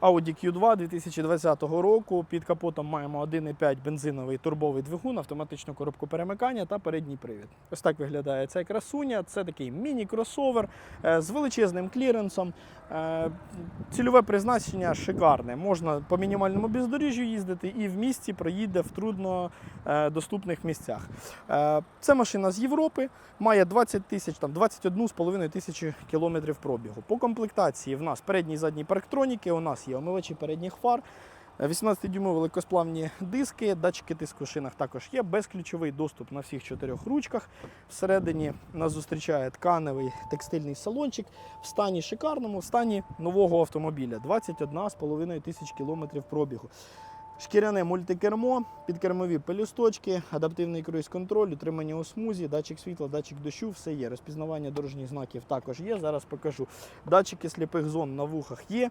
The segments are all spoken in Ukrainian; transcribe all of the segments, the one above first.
Audi Q2 2020 року. Під капотом маємо 1,5 бензиновий турбовий двигун, автоматичну коробку перемикання та передній привід. Ось так виглядає ця красуня. Це такий міні-кросовер е, з величезним кліренсом. Е, Цільове призначення шикарне. Можна по мінімальному бездоріжжю їздити і в місті проїде в трудно е, місцях. Це машина з Європи, має 20 тисяч, там 21,5 тисячі кілометрів пробігу. По комплектації в нас передні і задні парктроніки, у нас є омивачі передніх фар. 18-дюймові великосплавні диски, датчики тиску в шинах також є, безключовий доступ на всіх чотирьох ручках. Всередині нас зустрічає тканевий текстильний салончик в стані шикарному, в стані нового автомобіля. 21,5 тисяч кілометрів пробігу. Шкіряне мультикермо, підкермові пелюсточки, адаптивний круїз-контроль, утримання у смузі, датчик світла, датчик дощу, все є. Розпізнавання дорожніх знаків також є. Зараз покажу. Датчики сліпих зон на вухах є.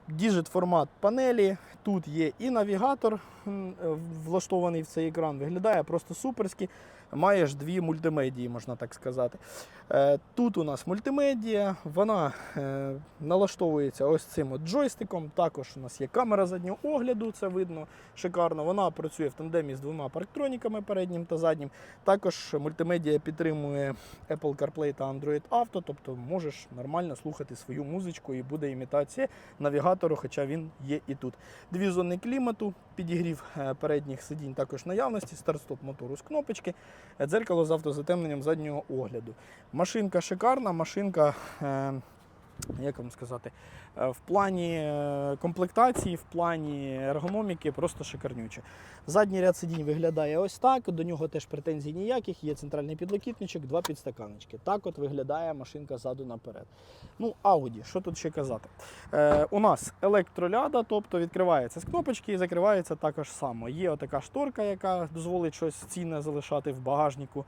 Діжит формат панелі. Тут є і навігатор е, влаштований в цей екран. Виглядає просто суперськи. Маєш дві мультимедії, можна так сказати. Е, Тут у нас мультимедія, вона е, налаштовується ось цим от джойстиком. Також у нас є камера заднього огляду, це видно шикарно. Вона працює в тандемі з двома парктроніками переднім та заднім. Також мультимедія підтримує Apple CarPlay та Android Auto, тобто можеш нормально слухати свою музичку і буде імітація навігатору, хоча він є і тут. Дві зони клімату, підігрів е, передніх сидінь також наявності, старт-стоп мотору з кнопочки, е, дзеркало з автозатемненням заднього огляду. Машинка шикарна, машинка. Як вам сказати, е, в плані е, комплектації, в плані ергономіки просто шикарнюче. Задній ряд сидінь виглядає ось так. До нього теж претензій ніяких. Є центральний підлокітничок, два підстаканочки. Так от виглядає машинка ззаду наперед. Ну, Audi, що тут ще казати? Е, у нас електроляда, тобто відкривається з кнопочки і закривається також само. Є отака шторка, яка дозволить щось цінне залишати в багажнику.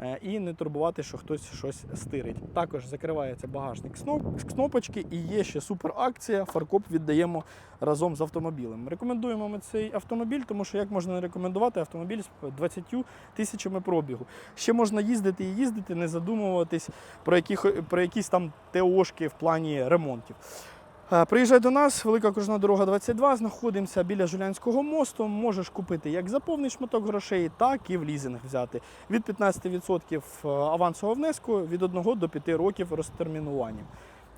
Е, І не турбувати, що хтось щось стирить. Також закривається багажник з кнопочки і є ще супер акція. Фаркоп віддаємо разом з автомобілем. Рекомендуємо ми цей автомобіль, тому що як можна не рекомендувати автомобіль з 20 тисячами пробігу. Ще можна їздити і їздити, не задумуватись про, яких, про якісь там ТОшки в плані ремонтів. Е, Приїжджай до нас, велика окружна дорога 22, знаходимося біля Жулянського мосту. Можеш купити як за повний шматок грошей, так і в лізинг взяти. Від 15% авансового внеску від 1 до 5 років розтермінування.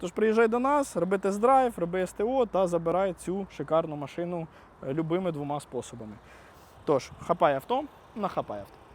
Тож приїжджай до нас, роби тест-драйв, роби СТО та забирай цю шикарну машину е, любими двома способами. Тож, хапай авто, нахапай авто.